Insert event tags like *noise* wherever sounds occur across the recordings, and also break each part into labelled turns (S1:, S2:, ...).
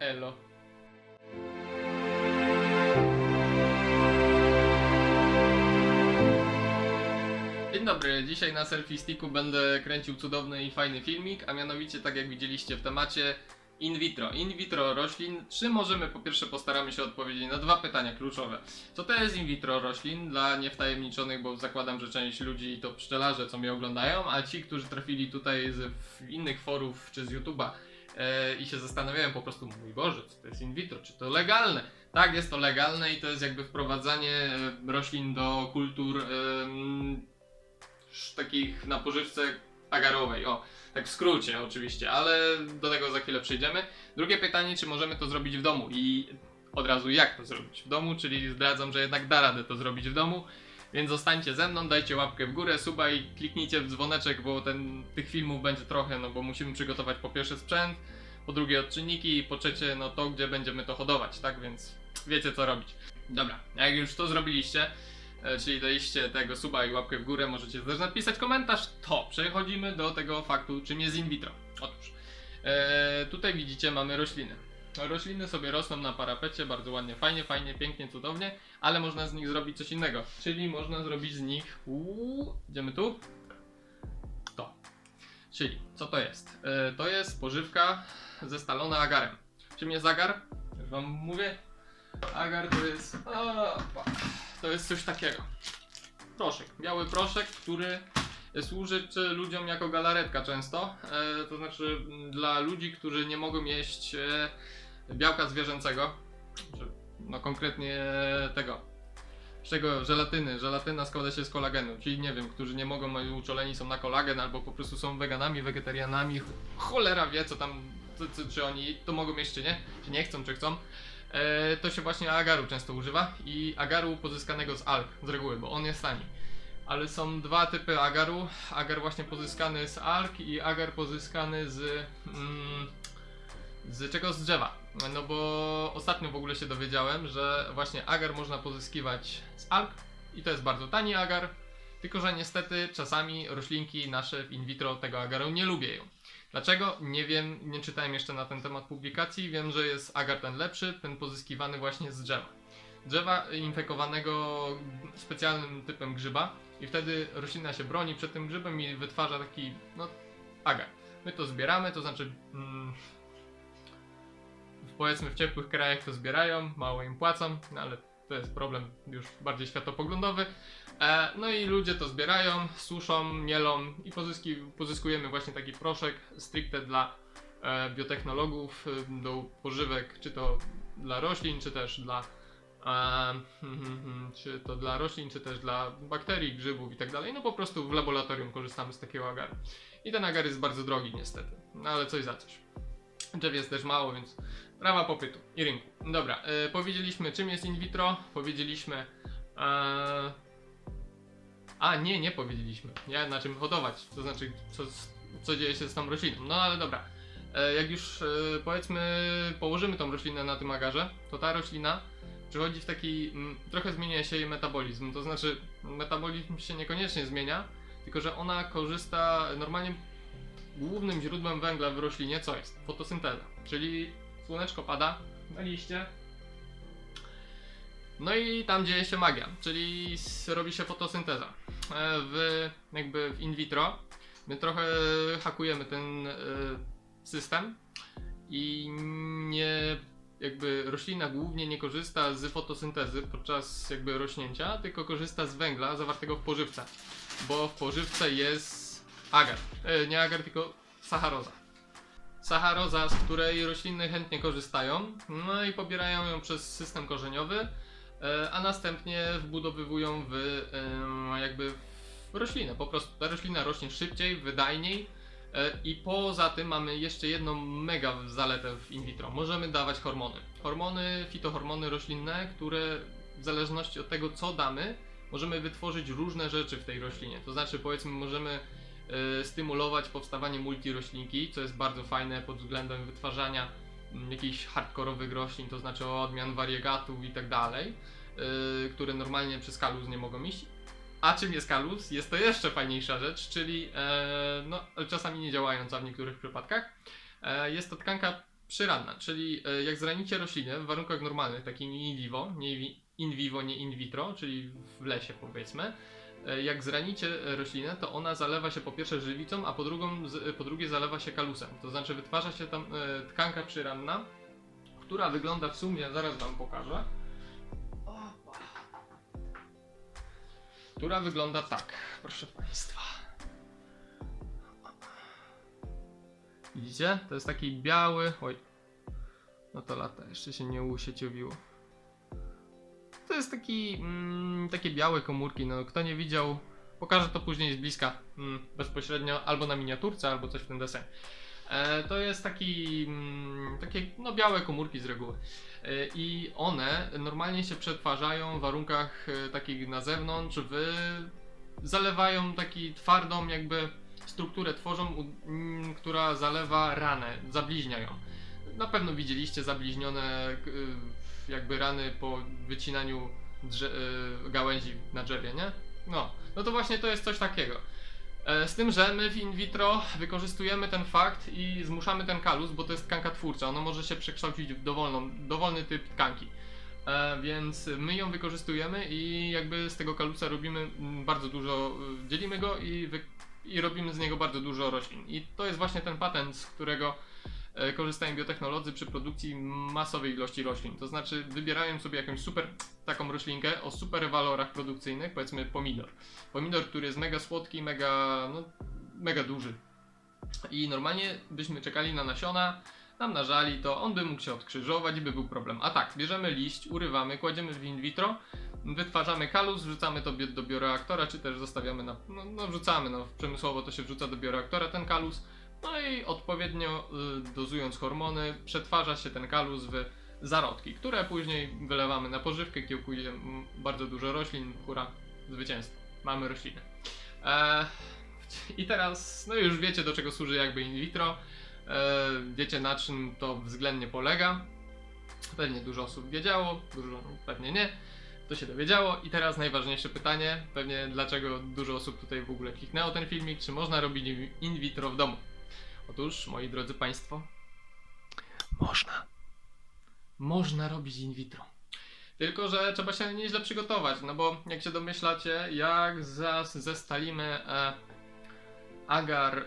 S1: Elo. Dzień dobry, dzisiaj na Selfie Sticku będę kręcił cudowny i fajny filmik, a mianowicie tak jak widzieliście w temacie in vitro. In vitro roślin. Czy możemy po pierwsze postaramy się odpowiedzieć na dwa pytania kluczowe. Co to jest in vitro roślin? Dla niewtajemniczonych, bo zakładam, że część ludzi to pszczelarze, co mnie oglądają, a ci, którzy trafili tutaj z innych forów czy z YouTube'a i się zastanawiają po prostu, mój Boże, co to jest in vitro, czy to legalne? Tak, jest to legalne i to jest jakby wprowadzanie e, roślin do kultur takich na pożywce agarowej. O, tak w skrócie oczywiście, ale do tego za chwilę przejdziemy. Drugie pytanie, czy możemy to zrobić w domu i od razu jak to zrobić w domu, czyli zdradzam, że jednak da radę to zrobić w domu. Więc zostańcie ze mną, dajcie łapkę w górę, suba i kliknijcie w dzwoneczek, bo ten, tych filmów będzie trochę, no bo musimy przygotować po pierwsze sprzęt, po drugie odczynniki i po trzecie no to, gdzie będziemy to hodować, tak? Więc wiecie co robić. Dobra, jak już to zrobiliście, e, czyli daliście tego suba i łapkę w górę, możecie też napisać komentarz, to przechodzimy do tego faktu, czym jest in vitro. Otóż, e, tutaj widzicie, mamy rośliny. Rośliny sobie rosną na parapecie, bardzo ładnie, fajnie, fajnie, pięknie, cudownie, ale można z nich zrobić coś innego. Czyli można zrobić z nich. Uuu, idziemy tu? To. Czyli, co to jest? E, to jest pożywka zestalona agarem. Czym jest agar? Już wam mówię. Agar to jest. Opa, to jest coś takiego. Proszek. Biały proszek, który służy ludziom jako galaretka często. E, to znaczy dla ludzi, którzy nie mogą jeść e, białka zwierzęcego. Czy, no konkretnie tego. Z czego żelatyny. Żelatyna składa się z kolagenu, czyli nie wiem, którzy nie mogą, mają uczuleni są na kolagen, albo po prostu są weganami, wegetarianami. Cholera wie, co tam, co, czy oni to mogą jeść, czy nie, czy nie chcą, czy chcą. E, to się właśnie agaru często używa i agaru pozyskanego z alg z reguły, bo on jest tani. Ale są dwa typy agaru. Agar właśnie pozyskany z alg i agar pozyskany z. Mm, z czego? Z drzewa. No bo ostatnio w ogóle się dowiedziałem, że właśnie agar można pozyskiwać z alg i to jest bardzo tani agar. Tylko, że niestety czasami roślinki nasze w in vitro tego agaru nie lubieją. Dlaczego? Nie wiem, nie czytałem jeszcze na ten temat publikacji. Wiem, że jest agar ten lepszy, ten pozyskiwany właśnie z drzewa. Drzewa infekowanego specjalnym typem grzyba i wtedy roślina się broni przed tym grzybem i wytwarza taki, no, agar. My to zbieramy, to znaczy, mm, powiedzmy w ciepłych krajach to zbierają, mało im płacą, no ale to jest problem już bardziej światopoglądowy. E, no i ludzie to zbierają, suszą, mielą i pozyski, pozyskujemy właśnie taki proszek stricte dla e, biotechnologów e, do pożywek, czy to dla roślin, czy też dla e, czy to dla roślin, czy też dla bakterii, grzybów i tak dalej. No po prostu w laboratorium korzystamy z takiego agaru. I ten agar jest bardzo drogi niestety, no ale coś za coś. Drzew jest też mało, więc prawa popytu i rynku. Dobra, e, powiedzieliśmy czym jest in vitro, powiedzieliśmy e, a nie, nie powiedzieliśmy. Nie, na czym hodować. To znaczy, co, co dzieje się z tą rośliną. No ale dobra. E, jak już powiedzmy położymy tą roślinę na tym agarze, to ta roślina przychodzi w taki. Mm, trochę zmienia się jej metabolizm. To znaczy, metabolizm się niekoniecznie zmienia, tylko że ona korzysta normalnie. Głównym źródłem węgla w roślinie co jest? Fotosynteza. Czyli słoneczko pada na liście, no i tam dzieje się magia, czyli robi się fotosynteza. E, W, jakby w in vitro my trochę hakujemy ten e, system i nie jakby roślina głównie nie korzysta z fotosyntezy podczas jakby rośnięcia, tylko korzysta z węgla zawartego w pożywce, bo w pożywce jest agar, e, nie agar, tylko sacharoza. Sacharoza, z której rośliny chętnie korzystają, no i pobierają ją przez system korzeniowy, e, a następnie wbudowywują w jakby w roślinę. Po prostu ta roślina rośnie szybciej, wydajniej e, i poza tym mamy jeszcze jedną mega zaletę w in vitro. Możemy dawać hormony. Hormony, fitohormony roślinne, które w zależności od tego co damy, możemy wytworzyć różne rzeczy w tej roślinie. To znaczy powiedzmy możemy stymulować powstawanie multiroślinki, co jest bardzo fajne pod względem wytwarzania mm, jakichś hardkorowych roślin, to znaczy odmian wariegatów i tak dalej, yy, które normalnie przez kaluz nie mogą iść. A czym jest kaluz? Jest to jeszcze fajniejsza rzecz, czyli e, no, czasami nie działająca w niektórych przypadkach. E, jest to tkanka przyranna, czyli e, jak zranicie roślinę w warunkach normalnych, takim in vivo, nie in vivo, nie in vitro, czyli w lesie powiedzmy, jak zranicie roślinę, to ona zalewa się po pierwsze żywicą, a po, drugą, z- po drugie zalewa się kalusem. To znaczy wytwarza się tam e, tkanka przyranna, która wygląda w sumie, zaraz wam pokażę. Która wygląda tak, proszę Państwa. Widzicie? To jest taki biały. Oj. No to lata, jeszcze się nie usieciowiło. To jest taki. Mm, takie białe komórki. No, kto nie widział, pokażę to później z bliska. Mm, bezpośrednio, albo na miniaturce, albo coś w ten desen. E, to jest taki. Mm, takie no, białe komórki z reguły. E, I one normalnie się przetwarzają w warunkach e, takich na zewnątrz, w zalewają taki twardą jakby strukturę tworzą, u- mm, która zalewa ranę, zabliźnia ją. Na pewno widzieliście zabliźnione y, jakby rany po wycinaniu drze- y, gałęzi na drzewie, nie? No, no to właśnie to jest coś takiego. E, Z tym, że my w in vitro wykorzystujemy ten fakt i zmuszamy ten kalus, bo to jest tkanka twórcza, ono może się przekształcić w dowolną, dowolny typ tkanki. E, więc my ją wykorzystujemy i jakby z tego kalusa robimy mm, bardzo dużo, y, dzielimy go i, wy, i robimy z niego bardzo dużo roślin. I to jest właśnie ten patent, z którego korzystają biotechnolodzy przy produkcji masowej ilości roślin. To znaczy wybierają sobie jakąś super taką roślinkę o super walorach produkcyjnych, powiedzmy pomidor. Pomidor, który jest mega słodki, mega, no, mega duży. I normalnie byśmy czekali na nasiona, namnażali to, on by mógł się odkrzyżować by był problem. A tak, bierzemy liść, urywamy, kładziemy w in vitro, wytwarzamy kalus, wrzucamy to do bioreaktora, czy też zostawiamy na, no, no wrzucamy, no przemysłowo to się wrzuca do bioreaktora ten kalus, no i odpowiednio y, dozując hormony, przetwarza się ten kalus w zarodki, które później wylewamy na pożywkę, kiełkuje bardzo dużo roślin, hura, zwycięstwo, mamy rośliny. E, I teraz, no już wiecie do czego służy jakby in vitro, e, wiecie na czym to względnie polega. Pewnie dużo osób wiedziało, dużo pewnie nie. To się dowiedziało i teraz najważniejsze pytanie, pewnie dlaczego dużo osób tutaj w ogóle kliknęło ten filmik, czy można robić in vitro w domu? Otóż, moi drodzy Państwo, można. Można robić in vitro. Tylko, że trzeba się nieźle przygotować, no bo jak się domyślacie, jak zas zestalimy e, agar e,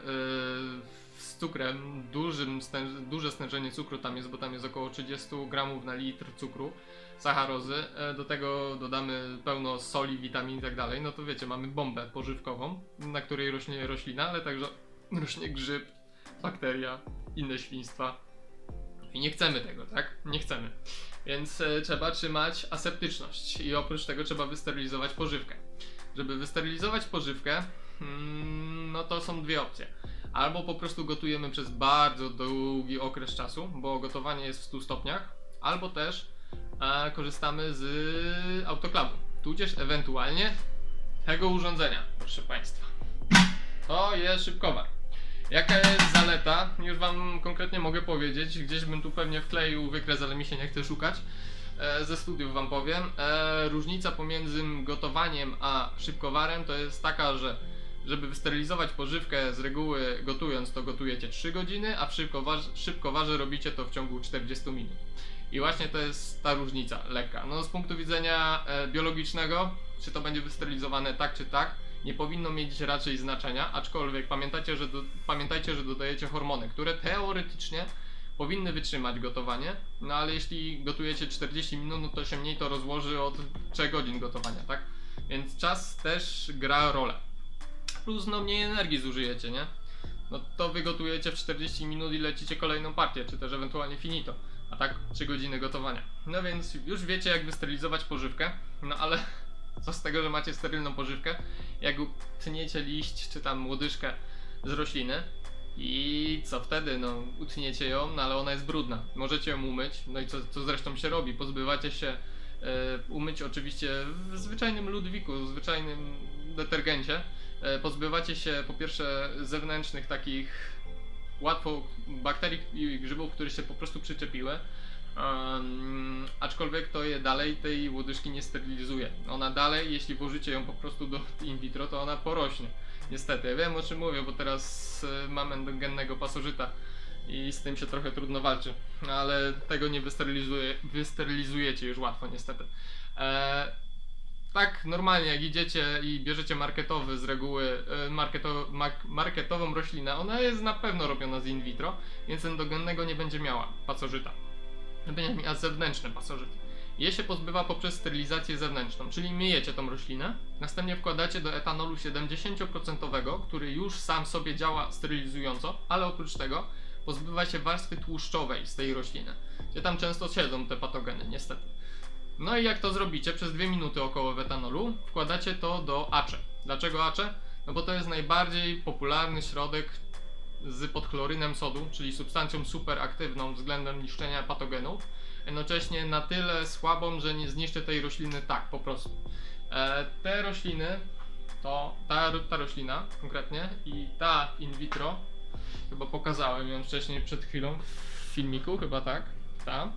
S1: z cukrem, dużym stęż, duże stężenie cukru tam jest, bo tam jest około 30 gramów na litr cukru, sacharozy, e, do tego dodamy pełno soli, witamin i tak dalej, no to wiecie, mamy bombę pożywkową, na której rośnie roślina, ale także rośnie grzyb, bakteria, inne świństwa. I nie chcemy tego, tak? Nie chcemy. Więc e, trzeba trzymać aseptyczność i oprócz tego trzeba wysterylizować pożywkę. Żeby wysterylizować pożywkę, mm, no to są dwie opcje. Albo po prostu gotujemy przez bardzo długi okres czasu, bo gotowanie jest w 100 stopniach, albo też e, korzystamy z autoklawu, tudzież ewentualnie tego urządzenia, proszę Państwa. To jest szybkowar. Jaka jest zaleta? Już Wam konkretnie mogę powiedzieć. Gdzieś bym tu pewnie wkleił wykres, ale mi się nie chce szukać. E, ze studiów Wam powiem. E, różnica pomiędzy gotowaniem a szybkowarem to jest taka, że żeby wysterylizować pożywkę z reguły gotując, to gotujecie 3 godziny, a w szybkowarze, szybkowarze robicie to w ciągu 40 minut. I właśnie to jest ta różnica lekka. No z punktu widzenia e, biologicznego, czy to będzie wysterylizowane tak czy tak, nie powinno mieć raczej znaczenia, aczkolwiek pamiętajcie, że, do, pamiętajcie, że dodajecie hormony, które teoretycznie powinny wytrzymać gotowanie, no ale jeśli gotujecie 40 minut, no to się mniej to rozłoży od 3 godzin gotowania, tak? Więc czas też gra rolę. Plus no mniej energii zużyjecie, nie? No to wygotujecie w 40 minut i lecicie kolejną partię, czy też ewentualnie finito. A tak 3 godziny gotowania. No więc już wiecie jak wysterylizować pożywkę, no ale co z tego, że macie sterylną pożywkę, jak utniecie liść czy tam łodyżkę z rośliny i co wtedy? No utniecie ją, no ale ona jest brudna. Możecie ją umyć, no i co, co zresztą się robi? Pozbywacie się e, umyć oczywiście w zwyczajnym ludwiku, w zwyczajnym detergencie. E, pozbywacie się po pierwsze zewnętrznych takich łatwo bakterii i grzybów, które się po prostu przyczepiły. Um, aczkolwiek to je dalej tej łodyżki nie sterylizuje. Ona dalej, jeśli włożycie ją po prostu do *laughs* in vitro, to ona porośnie. Niestety, ja wiem o czym mówię, bo teraz y, mam endogennego pasożyta i z tym się trochę trudno walczy, ale tego nie wysterylizuje, wysterylizujecie już łatwo niestety. E, tak, normalnie jak idziecie i bierzecie marketowy z reguły, e, marketo, marketową roślinę, ona jest na pewno robiona z in vitro, więc endogennego nie będzie miała pasożyta. Będzie miała zewnętrzne pasożyty. Je się pozbywa poprzez sterylizację zewnętrzną, czyli myjecie tą roślinę, następnie wkładacie do etanolu 70%, który już sam sobie działa sterylizująco, ale oprócz tego pozbywa się warstwy tłuszczowej z tej rośliny, gdzie tam często siedzą te patogeny, niestety. No i jak to zrobicie przez 2 minuty około w etanolu, wkładacie to do acze. Dlaczego acze? No bo to jest najbardziej popularny środek z podchlorynem sodu, czyli substancją superaktywną względem niszczenia patogenów, jednocześnie na tyle słabą, że nie zniszczy tej rośliny tak po prostu. E, te rośliny, to ta, ta roślina konkretnie i ta in vitro, chyba pokazałem ją wcześniej przed chwilą w filmiku, chyba tak, ta,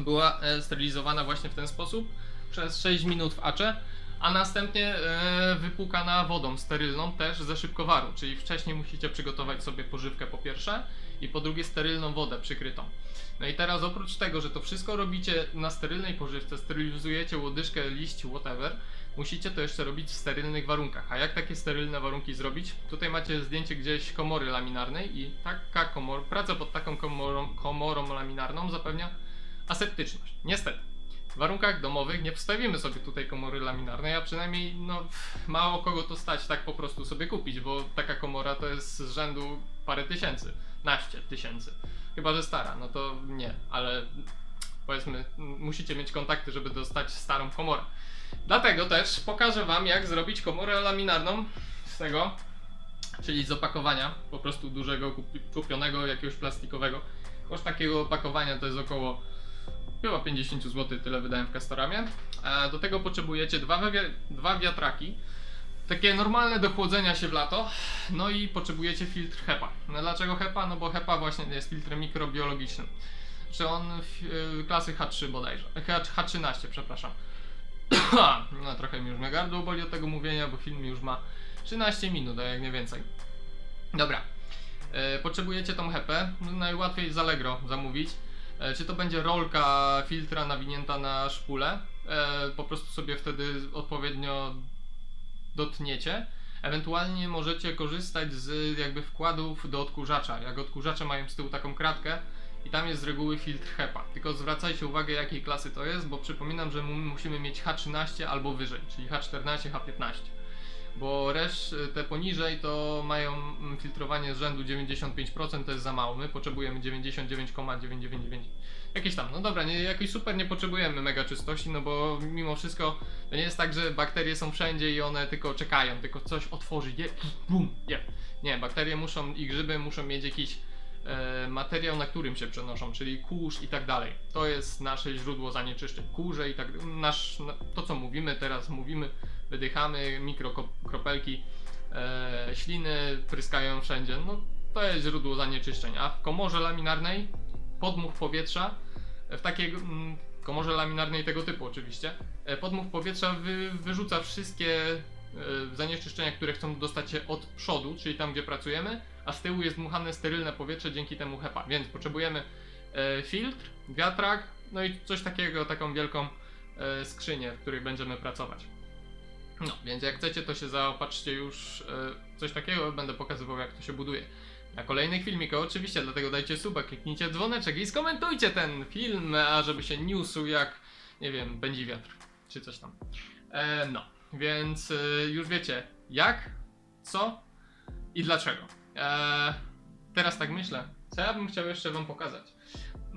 S1: była e, sterylizowana właśnie w ten sposób przez 6 minut w acze, a następnie e, wypłukana wodą sterylną też ze szybkowaru, czyli wcześniej musicie przygotować sobie pożywkę po pierwsze i po drugie sterylną wodę przykrytą. No i teraz oprócz tego, że to wszystko robicie na sterylnej pożywce, stérylizujecie łodyżkę, liść, whatever, musicie to jeszcze robić w sterylnych warunkach. A jak takie sterylne warunki zrobić? Tutaj macie zdjęcie gdzieś komory laminarnej i taka komor, praca pod taką komorą, komorą laminarną zapewnia aseptyczność. Niestety. W warunkach domowych nie wstawimy sobie tutaj komory laminarnej, a przynajmniej no, mało kogo to stać tak po prostu sobie kupić, bo taka komora to jest z rzędu parę tysięcy, naście tysięcy. Chyba, że stara, no to nie, ale powiedzmy, musicie mieć kontakty, żeby dostać starą komorę. Dlatego też pokażę Wam, jak zrobić komorę laminarną z tego, czyli z opakowania, po prostu dużego, kupi- kupionego jakiegoś plastikowego. Koszt takiego opakowania to jest około chyba 50 zł, tyle wydałem w Castoramie. E, Do tego potrzebujecie dwa, dwa wiatraki, takie normalne do chłodzenia się w lato, no i potrzebujecie filtr HEPA. No dlaczego HEPA? No bo HEPA właśnie jest filtrem mikrobiologicznym. Czy on y, klasy H3 bodajże, H, H13 przepraszam. *coughs* no trochę mi już mnie gardło boli od tego mówienia, bo film już ma 13 minut, a jak nie więcej. Dobra. E, potrzebujecie tą HEPę, no, najłatwiej z Allegro zamówić. E, Czy to będzie rolka filtra nawinięta na szpulę? E, po prostu sobie wtedy odpowiednio dotniecie. Ewentualnie możecie korzystać z jakby wkładów do odkurzacza. Jak odkurzacze mają z tyłu taką kratkę i tam jest z reguły filtr HEPA. Tylko zwracajcie uwagę jakiej klasy to jest, bo przypominam, że mu- musimy mieć H13 albo wyżej, czyli H14, H15 bo resz te poniżej to mają mm, filtrowanie z rzędu 95%, to jest za mało. My potrzebujemy 99,999. Jakieś tam, no dobra, nie, jakoś super nie potrzebujemy mega czystości, no bo mimo wszystko to nie jest tak, że bakterie są wszędzie i one tylko czekają, tylko coś otworzy, je, bum, je. Nie, bakterie muszą i grzyby muszą mieć jakiś e, materiał, na którym się przenoszą, czyli kurz i tak dalej. To jest nasze źródło zanieczyszczeń. Kurze i tak nasz, na- to co mówimy teraz, mówimy, wydychamy, mikrokropelki e, śliny pryskają wszędzie. No to jest źródło zanieczyszczeń. A w komorze laminarnej podmuch powietrza, w takiej mm, komorze laminarnej tego typu oczywiście, e, podmuch powietrza wy, wyrzuca wszystkie e, zanieczyszczenia, które chcą dostać się od przodu, czyli tam gdzie pracujemy, a z tyłu jest dmuchane sterylne powietrze dzięki temu HEPA. Więc potrzebujemy e, filtr, wiatrak, no i coś takiego, taką wielką e, skrzynię, w której będziemy pracować. No, więc jak chcecie, to się zaopatrzcie już e, coś takiego, będę pokazywał jak to się buduje. Na kolejnych filmikach oczywiście, dlatego dajcie suba, kliknijcie dzwoneczek i skomentujcie ten film, a żeby się niósł jak, nie wiem, będzie wiatr, czy coś tam. E, no, więc e, już wiecie jak, co i dlaczego. E, teraz tak myślę, co ja bym chciał jeszcze wam pokazać.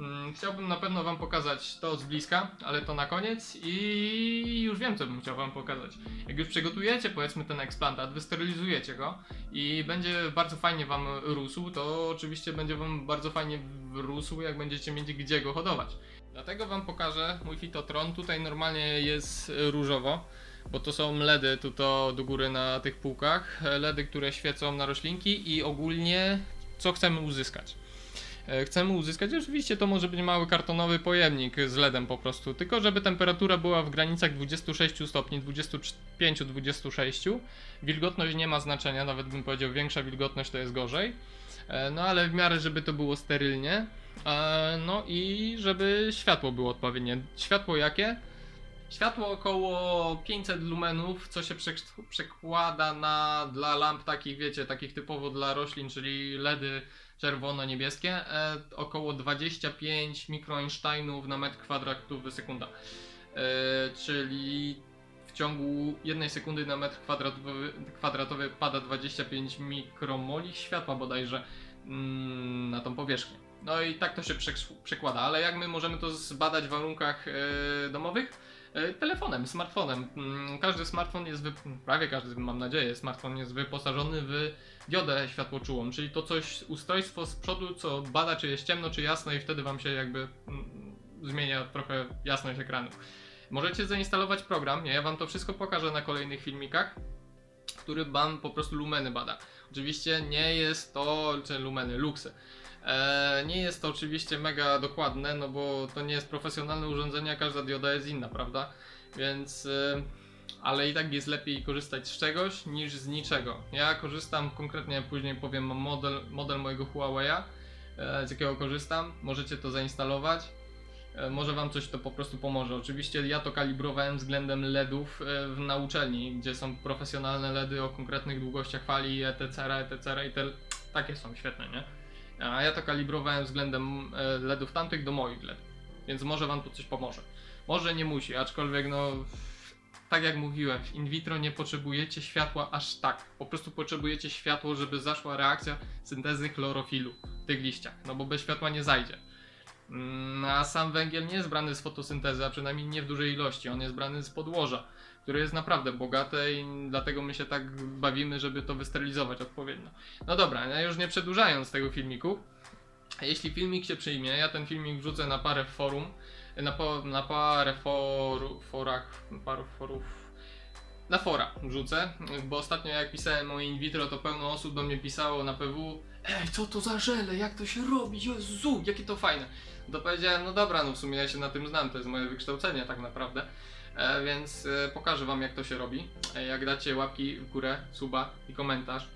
S1: Mm, Chciałbym na pewno Wam pokazać to z bliska, ale to na koniec i już wiem, co bym chciał Wam pokazać. Jak już przygotujecie, powiedzmy, ten eksplantat, wysterylizujecie go i będzie bardzo fajnie Wam rósł, to oczywiście będzie Wam bardzo fajnie rósł, jak będziecie mieć gdzie go hodować. Dlatego Wam pokażę mój fitotron. Tutaj normalnie jest różowo, bo to są LEDy tu to do góry na tych półkach. LEDy, które świecą na roślinki i ogólnie co chcemy uzyskać. E, Chcemy uzyskać, oczywiście to może być mały kartonowy pojemnik z LEDem po prostu, tylko żeby temperatura była w granicach 26 stopni, 25-26. Wilgotność nie ma znaczenia, nawet bym powiedział większa wilgotność to jest gorzej. E, No ale w miarę, żeby to było sterylnie. E, No i żeby światło było odpowiednie. Światło jakie? Światło około 500 lumenów, co się przek- przekłada na dla lamp takich, wiecie, takich typowo dla roślin, czyli LEDy czerwono-niebieskie, e, około 25 mikroeinsteinów na metr kwadratowy sekunda. E, czyli w ciągu jednej sekundy na metr kwadratowy, kwadratowy pada 25 mikromoli światła bodajże mm, na tą powierzchnię. No i tak to się przek- przekłada, ale jak my możemy to zbadać w warunkach e, domowych? E, telefonem, smartfonem. Mm, Każdy smartfon jest, prawie każdy, mam nadzieję, smartfon jest wyposażony w diodę światłoczułą, czyli to coś, ustrojstwo z przodu, co bada czy jest ciemno, czy jasno i wtedy wam się jakby mm, zmienia trochę jasność ekranu. Możecie zainstalować program? Ja wam to wszystko pokażę na kolejnych filmikach, który wam po prostu lumeny bada. Oczywiście nie jest to, czy lumeny, luksy. E, nie jest to oczywiście mega dokładne, no bo to nie jest profesjonalne urządzenie, każda dioda jest inna, prawda? Więc, e, ale i tak jest lepiej korzystać z czegoś niż z niczego. Ja korzystam konkretnie, później powiem model, model mojego Huawei'a, e, z jakiego korzystam. Możecie to zainstalować. E, Może Wam coś to po prostu pomoże. Oczywiście ja to kalibrowałem względem LEDów w, na uczelni, gdzie są profesjonalne LEDy o konkretnych długościach fali, etc., etc. i te takie są świetne, nie? A ja to kalibrowałem względem e, LEDów tamtych do moich LEDów, więc może Wam tu coś pomoże. Może nie musi, aczkolwiek no tak jak mówiłem, w in vitro nie potrzebujecie światła aż tak. Po prostu potrzebujecie światło, żeby zaszła reakcja syntezy chlorofilu w tych liściach, no bo bez światła nie zajdzie. Mm, A sam węgiel nie jest brany z fotosyntezy, a przynajmniej nie w dużej ilości. On jest brany z podłoża, które jest naprawdę bogate i dlatego my się tak bawimy, żeby to wysterylizować odpowiednio. No dobra, ja już nie przedłużając tego filmiku. Jeśli filmik się przyjmie, ja ten filmik wrzucę na parę forum, na, po, na parę foru, forach, parę forów, na fora wrzucę, bo ostatnio jak pisałem o in vitro, to pełno osób do mnie pisało na PW Ej, co to za żele, jak to się robi, Jezu, jakie to fajne. To powiedziałem, no dobra, no w sumie ja się na tym znam, to jest moje wykształcenie tak naprawdę. E, więc e, pokażę wam jak to się robi. E, jak dacie łapki w górę, suba i komentarz,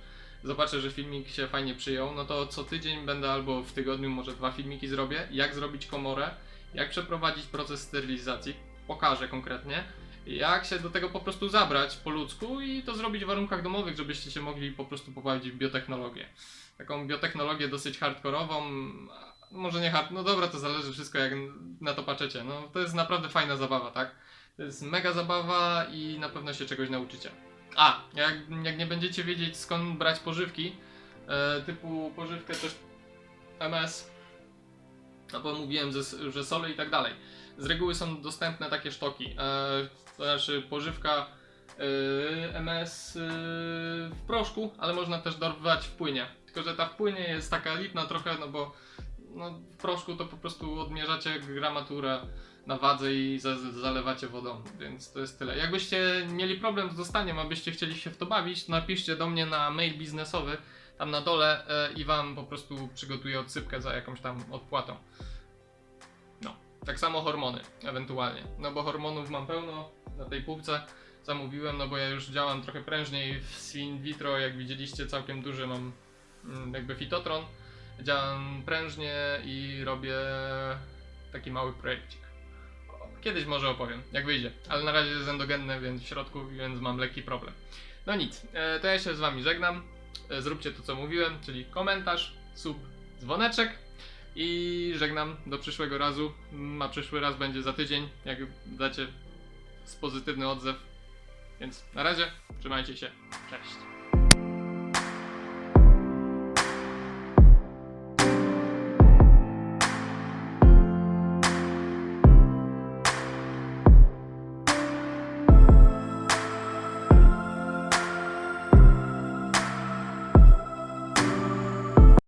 S1: zobaczę, że filmik się fajnie przyjął, no to co tydzień będę albo w tygodniu może dwa filmiki zrobię, jak zrobić komorę, jak przeprowadzić proces sterylizacji, pokażę konkretnie, jak się do tego po prostu zabrać po ludzku i to zrobić w warunkach domowych, żebyście się mogli po prostu pobawić w biotechnologię. Taką biotechnologię dosyć hardkorową, może nie hard, no dobra, to zależy wszystko jak na to patrzycie, no to jest naprawdę fajna zabawa, tak? To jest mega zabawa i na pewno się czegoś nauczycie. A, jak, jak nie będziecie wiedzieć skąd brać pożywki, e, typu pożywkę też MS, no bo mówiłem, że, że sole i tak dalej. Z reguły są dostępne takie sztoki, e, to znaczy pożywka e, MS e, w proszku, ale można też dorwać w płynie. Tylko, że ta w płynie jest taka lipna trochę, no bo no, w proszku to po prostu odmierzacie gramaturę na wadze i za, zalewacie wodą, więc to jest tyle. Jakbyście mieli problem z dostaniem, abyście chcieli się w to bawić, napiszcie do mnie na mail biznesowy, tam na dole e, i wam po prostu przygotuję odsypkę za jakąś tam odpłatą. No, tak samo hormony, ewentualnie. No bo hormonów mam pełno na tej półce. Zamówiłem, no bo ja już działam trochę prężniej w in vitro, jak widzieliście całkiem duży mam mm, jakby fitotron. Działam prężnie i robię taki mały projekcik. Kiedyś może opowiem, jak wyjdzie, ale na razie jest endogenny, więc w środku, więc mam lekki problem. No nic, e, to ja się z wami żegnam. E, Zróbcie to co mówiłem, czyli komentarz, sub, dzwoneczek i żegnam do przyszłego razu. Mm, A przyszły raz będzie za tydzień, jak dacie z pozytywny odzew. Więc na razie, trzymajcie się, cześć.